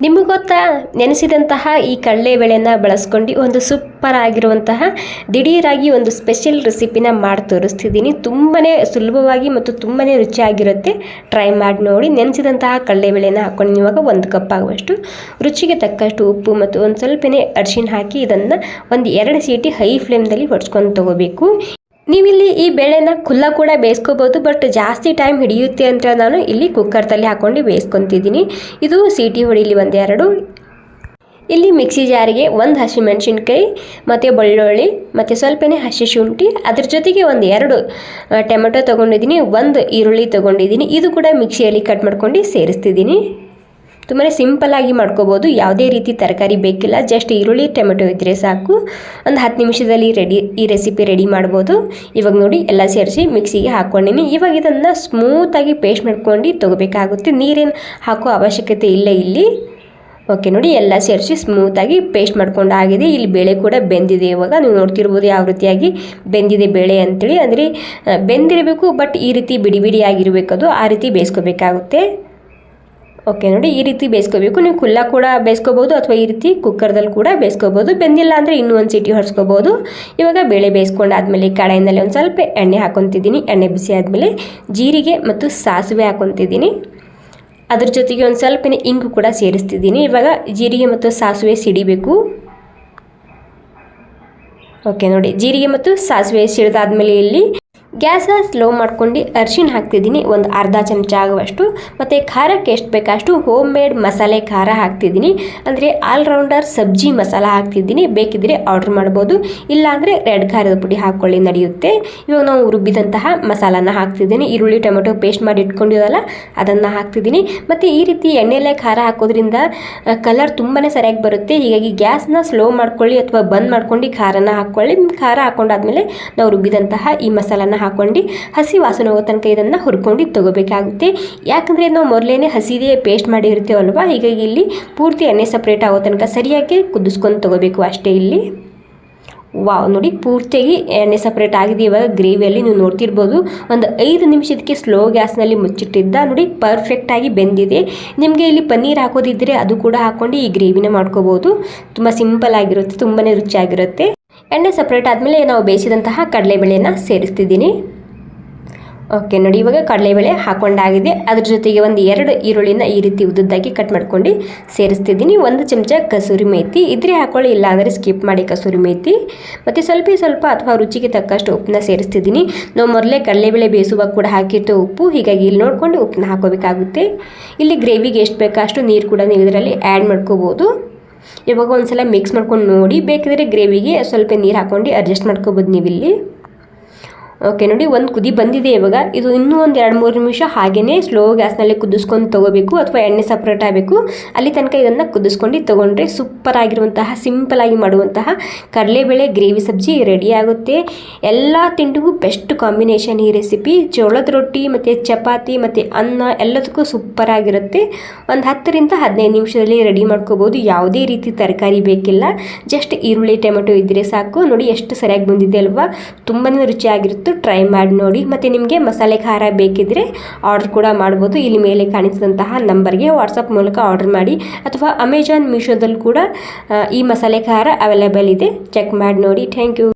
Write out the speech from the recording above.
ನಿಮಗೆ ಗೊತ್ತಾ ನೆನೆಸಿದಂತಹ ಈ ಕಡಲೆಬೇಳೆನ ಬಳಸ್ಕೊಂಡು ಒಂದು ಸೂಪರ್ ಆಗಿರುವಂತಹ ದಿಢೀರಾಗಿ ಒಂದು ಸ್ಪೆಷಲ್ ರೆಸಿಪಿನ ಮಾಡಿ ತೋರಿಸ್ತಿದ್ದೀನಿ. ತುಂಬಾ ಸುಲಭವಾಗಿ ಮತ್ತು ತುಂಬಾ ರುಚಿಯಾಗಿರುತ್ತೆ. ಟ್ರೈ ಮಾಡಿ ನೋಡಿ. ನೆನೆಸಿದಂತಹ ಕಡಲೆಬೇಳೆನ ಹಾಕ್ಕೊಂಡು ಇವಾಗ ಒಂದು ಕಪ್ ಆಗುವಷ್ಟು ರುಚಿಗೆ ತಕ್ಕಷ್ಟು ಉಪ್ಪು ಮತ್ತು ಒಂದು ಸ್ವಲ್ಪನೇ ಅರಿಶಿಣ ಹಾಕಿ ಇದನ್ನು ಒಂದು ಎರಡು ಸೀಟಿ ಹೈ ಫ್ಲೇಮ್ದಲ್ಲಿ ಹೊಡ್ಸ್ಕೊಂಡು ತಗೋಬೇಕು. ನೀವಿಲ್ಲಿ ಈ ಬೇಳೆನ ಖುಲ್ಲ ಕೂಡ ಬೇಯಿಸ್ಕೋಬೋದು, ಬಟ್ ಜಾಸ್ತಿ ಟೈಮ್ ಹಿಡಿಯುತ್ತೆ ಅಂತ ನಾನು ಇಲ್ಲಿ ಕುಕ್ಕರ್ದಲ್ಲಿ ಹಾಕ್ಕೊಂಡು ಬೇಯಿಸ್ಕೊತಿದ್ದೀನಿ. ಇದು ಸೀಟಿ ಹೊಡಿಲಿ ಒಂದೆರಡು. ಇಲ್ಲಿ ಮಿಕ್ಸಿ ಜಾರಿಗೆ ಒಂದು ಹಸಿಮೆಣಸಿನ್ಕಾಯಿ, ಮತ್ತು ಬೆಳ್ಳುಳ್ಳಿ, ಮತ್ತು ಸ್ವಲ್ಪನೇ ಹಸಿ ಶುಂಠಿ, ಅದ್ರ ಜೊತೆಗೆ ಒಂದು ಎರಡು ಟೊಮೆಟೊ ತೊಗೊಂಡಿದ್ದೀನಿ, ಒಂದು ಈರುಳ್ಳಿ ತೊಗೊಂಡಿದ್ದೀನಿ. ಇದು ಕೂಡ ಮಿಕ್ಸಿಯಲ್ಲಿ ಕಟ್ ಮಾಡ್ಕೊಂಡು ಸೇರಿಸ್ತಿದ್ದೀನಿ. ತುಂಬಾ ಸಿಂಪಲ್ಲಾಗಿ ಮಾಡ್ಕೋಬೋದು. ಯಾವುದೇ ರೀತಿ ತರಕಾರಿ ಬೇಕಿಲ್ಲ. ಜಸ್ಟ್ ಈರುಳ್ಳಿ, ಟೊಮೆಟೊ ಇದ್ದರೆ ಸಾಕು. ಒಂದು ಹತ್ತು ನಿಮಿಷದಲ್ಲಿ ರೆಡಿ, ಈ ರೆಸಿಪಿ ರೆಡಿ ಮಾಡ್ಬೋದು. ಇವಾಗ ನೋಡಿ, ಎಲ್ಲ ಸೇರಿಸಿ ಮಿಕ್ಸಿಗೆ ಹಾಕ್ಕೊಂಡಿನಿ. ಇವಾಗ ಇದನ್ನು ಸ್ಮೂತಾಗಿ ಪೇಸ್ಟ್ ಮಾಡ್ಕೊಂಡು ತೊಗೋಬೇಕಾಗುತ್ತೆ. ನೀರೇನು ಹಾಕೋ ಅವಶ್ಯಕತೆ ಇಲ್ಲ ಇಲ್ಲಿ. ಓಕೆ ನೋಡಿ, ಎಲ್ಲ ಸೇರಿಸಿ ಸ್ಮೂತಾಗಿ ಪೇಸ್ಟ್ ಮಾಡ್ಕೊಂಡು ಆಗಿದೆ. ಇಲ್ಲಿ ಬೇಳೆ ಕೂಡ ಬೆಂದಿದೆ ಇವಾಗ. ನೀವು ನೋಡ್ತಿರ್ಬೋದು ಯಾವ ರೀತಿಯಾಗಿ ಬೆಂದಿದೆ ಬೇಳೆ ಅಂತೇಳಿ. ಅಂದರೆ ಬೆಂದಿರಬೇಕು ಬಟ್ ಈ ರೀತಿ ಬಿಡಿ ಬಿಡಿಯಾಗಿರಬೇಕದು ಆ ರೀತಿ ಬೇಯಿಸ್ಕೋಬೇಕಾಗುತ್ತೆ. ಓಕೆ, ನೋಡಿ ಈ ರೀತಿ ಬೇಯಿಸ್ಕೋಬೇಕು. ನೀವು ಕುಲ್ಲ ಕೂಡ ಬೇಯಿಸ್ಕೋಬೋದು ಅಥವಾ ಈ ರೀತಿ ಕುಕ್ಕರ್ದಲ್ಲಿ ಕೂಡ ಬೇಯಿಸ್ಕೋಬೋದು ಬೆಂದಿಲ್ಲ ಅಂದರೆ ಇನ್ನೂ ಒಂದು ಸೀಟಿ ಹೊಡ್ಸ್ಕೋಬೋದು ಇವಾಗ ಬೇಳೆ ಬೇಯಿಸ್ಕೊಂಡಾದ್ಮೇಲೆ ಕಡಾಯಿನಲ್ಲಿ ಒಂದು ಸ್ವಲ್ಪ ಎಣ್ಣೆ ಹಾಕೊತಿದ್ದೀನಿ. ಎಣ್ಣೆ ಬಿಸಿ ಆದಮೇಲೆ ಜೀರಿಗೆ ಮತ್ತು ಸಾಸಿವೆ ಹಾಕೊತಿದ್ದೀನಿ. ಅದ್ರ ಜೊತೆಗೆ ಒಂದು ಸ್ವಲ್ಪ ಇಂಗು ಕೂಡ ಸೇರಿಸ್ತಿದ್ದೀನಿ. ಇವಾಗ ಜೀರಿಗೆ ಮತ್ತು ಸಾಸಿವೆ ಸಿಡಿಬೇಕು. ಓಕೆ, ನೋಡಿ ಜೀರಿಗೆ ಮತ್ತು ಸಾಸಿವೆ ಸಿಡಿದಾದ್ಮೇಲೆ ಇಲ್ಲಿ ಗ್ಯಾಸ ಸ್ಲೋ ಮಾಡ್ಕೊಂಡು ಅರ್ಶಿನ ಹಾಕ್ತಿದ್ದೀನಿ. ಒಂದು ಅರ್ಧ ಚಮಚ ಆಗುವಷ್ಟು. ಮತ್ತು ಖಾರಕ್ಕೆ ಎಷ್ಟು ಬೇಕಷ್ಟು ಹೋಮ್ ಮೇಡ್ ಮಸಾಲೆ ಖಾರ ಹಾಕ್ತಿದ್ದೀನಿ. ಅಂದರೆ ಆಲ್ರೌಂಡರ್ ಸಬ್ಜಿ ಮಸಾಲ ಹಾಕ್ತಿದ್ದೀನಿ. ಬೇಕಿದ್ರೆ ಆರ್ಡ್ರ್ ಮಾಡ್ಬೋದು. ಇಲ್ಲಾಂದರೆ ರೆಡ್ ಖಾರದ ಪುಡಿ ಹಾಕ್ಕೊಳ್ಳಿ, ನಡೆಯುತ್ತೆ. ಇವಾಗ ನಾವು ರುಬ್ಬಿದಂತಹ ಮಸಾಲಾನ ಹಾಕ್ತಿದ್ದೀನಿ. ಈರುಳ್ಳಿ, ಟೊಮೆಟೊ ಪೇಸ್ಟ್ ಮಾಡಿ ಇಟ್ಕೊಂಡಿದ್ದಲ್ಲ ಅದನ್ನು ಹಾಕ್ತಿದ್ದೀನಿ. ಮತ್ತು ಈ ರೀತಿ ಎಣ್ಣೆಲೆ ಖಾರ ಹಾಕೋದ್ರಿಂದ ಕಲರ್ ತುಂಬಾ ಸರಿಯಾಗಿ ಬರುತ್ತೆ. ಹೀಗಾಗಿ ಗ್ಯಾಸ್ನ ಸ್ಲೋ ಮಾಡ್ಕೊಳ್ಳಿ ಅಥವಾ ಬಂದ್ ಮಾಡ್ಕೊಂಡು ಖಾರನ ಹಾಕ್ಕೊಳ್ಳಿ. ಖಾರ ಹಾಕೊಂಡಾದ್ಮೇಲೆ ನಾವು ರುಬ್ಬಿದಂತಹ ಈ ಮಸಾಲಾನ ಹಾಕ್ಕೊಂಡು ಹಸಿ ವಾಸನೆ ಹೋಗೋ ತನಕ ಇದನ್ನು ಹುರ್ಕೊಂಡು ತಗೋಬೇಕಾಗುತ್ತೆ. ಯಾಕಂದರೆ ನಾವು ಮೊದಲೇ ಹಸಿದೇ ಪೇಸ್ಟ್ ಮಾಡಿರ್ತೀವಲ್ವ? ಹೀಗಾಗಿ ಇಲ್ಲಿ ಪೂರ್ತಿ ಎಣ್ಣೆ ಸಪ್ರೇಟ್ ಆಗೋ ತನಕ ಸರಿಯಾಗಿ ಕುದಿಸ್ಕೊಂಡು ತಗೋಬೇಕು ಅಷ್ಟೇ ಇಲ್ಲಿ. ವಾವ್, ನೋಡಿ ಪೂರ್ತಿಯಾಗಿ ಎಣ್ಣೆ ಸಪ್ರೇಟ್ ಆಗಿದೆ. ಇವಾಗ ಗ್ರೇವಿಯಲ್ಲಿ ನೀವು ನೋಡ್ತಿರ್ಬೋದು, ಒಂದು ಐದು ನಿಮಿಷದಕ್ಕೆ ಸ್ಲೋ ಗ್ಯಾಸ್ನಲ್ಲಿ ಮುಚ್ಚಿಟ್ಟಿದ್ದ, ನೋಡಿ ಪರ್ಫೆಕ್ಟಾಗಿ ಬೆಂದಿದೆ. ನಿಮಗೆ ಇಲ್ಲಿ ಪನ್ನೀರ್ ಹಾಕೋದಿದ್ದರೆ ಅದು ಕೂಡ ಹಾಕ್ಕೊಂಡು ಈ ಗ್ರೇವಿನ ಮಾಡ್ಕೋಬೋದು. ತುಂಬ ಸಿಂಪಲ್ ಆಗಿರುತ್ತೆ ತುಂಬಾ ರುಚಿಯಾಗಿರುತ್ತೆ. ಎಣ್ಣೆ ಸಪ್ರೇಟ್ ಆದಮೇಲೆ ನಾವು ಬೇಯಿಸಿದಂತಹ ಕಡಲೆಬೇಳೆಯನ್ನು ಸೇರಿಸ್ತಿದ್ದೀನಿ. ಓಕೆ ನೋಡಿ ಇವಾಗ ಕಡಲೆಬೇಳೆ ಹಾಕೊಂಡಾಗಿದೆ. ಅದ್ರ ಜೊತೆಗೆ ಒಂದು ಎರಡು ಈರುಳ್ಳಿನ ಈ ರೀತಿ ಉದ್ದದ್ದಾಗಿ ಕಟ್ ಮಾಡ್ಕೊಂಡು ಸೇರಿಸ್ತಿದ್ದೀನಿ. ಒಂದು ಚಮಚ ಕಸೂರಿ ಮೇಥಿ ಇದ್ರೆ ಹಾಕೊಳ್ಳಿ ಇಲ್ಲ ಅಂದರೆ ಸ್ಕಿಪ್ ಮಾಡಿ ಕಸೂರಿ ಮೇಥಿ ಮತ್ತು ಸ್ವಲ್ಪ ಸ್ವಲ್ಪ ಅಥವಾ ರುಚಿಗೆ ತಕ್ಕಷ್ಟು ಉಪ್ಪನ್ನ ಸೇರಿಸ್ತಿದ್ದೀನಿ. ನಾವು ಮೊದಲೇ ಕಡಲೆಬೇಳೆ ಬೇಯಿಸುವಾಗ ಕೂಡ ಹಾಕಿತ್ತು ಉಪ್ಪು. ಹೀಗಾಗಿ ಇಲ್ಲಿ ನೋಡಿಕೊಂಡು ಉಪ್ಪನ್ನ ಹಾಕೋಬೇಕಾಗುತ್ತೆ. ಇಲ್ಲಿ ಗ್ರೇವಿಗೆ ಎಷ್ಟು ಬೇಕೋ ಅಷ್ಟು ನೀರು ಕೂಡ ನೀವು ಇದರಲ್ಲಿ ಆ್ಯಡ್ ಮಾಡ್ಕೋಬೋದು. ಇವಾಗ ಒಂದ್ಸಲ ಮಿಕ್ಸ್ ಮಾಡ್ಕೊಂಡು ನೋಡಿ ಬೇಕಿದ್ರೆ ಗ್ರೇವಿಗೆ ಸ್ವಲ್ಪ ನೀರು ಹಾಕೊಂಡು ಅಡ್ಜಸ್ಟ್ ಮಾಡ್ಕೋಬೋದು ನೀವಿಲ್ಲಿ. ಓಕೆ ನೋಡಿ, ಒಂದು ಕುದಿ ಬಂದಿದೆ ಇವಾಗ. ಇದು ಇನ್ನೂ ಒಂದು ಎರಡು, ಮೂರು ನಿಮಿಷ ಹಾಗೆಯೇ ಸ್ಲೋ ಗ್ಯಾಸ್ನಲ್ಲಿ ಕುದಿಸ್ಕೊಂಡು ತೊಗೋಬೇಕು ಅಥವಾ ಎಣ್ಣೆ ಸಪ್ರೇಟ್ ಆಗಬೇಕು. ಅಲ್ಲಿ ತನಕ ಇದನ್ನು ಕುದಿಸ್ಕೊಂಡು ತೊಗೊಂಡ್ರೆ ಸೂಪರ್ ಆಗಿರುವಂತಹ ಸಿಂಪಲ್ ಆಗಿ ಮಾಡುವಂತಹ ಕಡಲೆಬೇಳೆ ಗ್ರೇವಿ ಸಬ್ಜಿ ರೆಡಿ ಆಗುತ್ತೆ. ಎಲ್ಲ ತಿಂಡಿಗೂ ಬೆಸ್ಟ್ ಕಾಂಬಿನೇಷನ್ ಈ ರೆಸಿಪಿ ಜೋಳದ ರೊಟ್ಟಿ, ಮತ್ತು ಚಪಾತಿ, ಮತ್ತು ಅನ್ನ ಎಲ್ಲದಕ್ಕೂ ಸೂಪರ್ ಆಗಿರುತ್ತೆ. ಒಂದು ಹತ್ತರಿಂದ ಹದಿನೈದು ನಿಮಿಷದಲ್ಲಿ ರೆಡಿ ಮಾಡ್ಕೋಬೋದು. ಯಾವುದೇ ರೀತಿ ತರಕಾರಿ ಬೇಕಿಲ್ಲ. ಜಸ್ಟ್ ಈರುಳ್ಳಿ, ಟೊಮೆಟೊ ಇದ್ದರೆ ಸಾಕು. ನೋಡಿ, ಎಷ್ಟು ಸರಿಯಾಗಿ ಬಂದಿದೆ ಅಲ್ವಾ? ತುಂಬಾ ರುಚಿಯಾಗಿರುತ್ತೆ. ಟ್ರೈ ಮಾಡಿ ನೋಡಿ. ಮತ್ತು ನಿಮಗೆ ಮಸಾಲೆ ಖಾರ ಬೇಕಿದ್ದರೆ ಆರ್ಡ್ರ್ ಕೂಡ ಮಾಡ್ಬೋದು. ಇಲ್ಲಿ ಮೇಲೆ ಕಾಣಿಸಿದಂತಹ ನಂಬರ್ಗೆ ವಾಟ್ಸಪ್ ಮೂಲಕ ಆರ್ಡರ್ ಮಾಡಿ. ಅಥವಾ ಅಮೆಜಾನ್ ಮೀಶೋದಲ್ಲಿ ಕೂಡ ಈ ಮಸಾಲೆ ಖಾರ ಅವೈಲೇಬಲ್ ಇದೆ. ಚೆಕ್ ಮಾಡಿ ನೋಡಿ. Thank you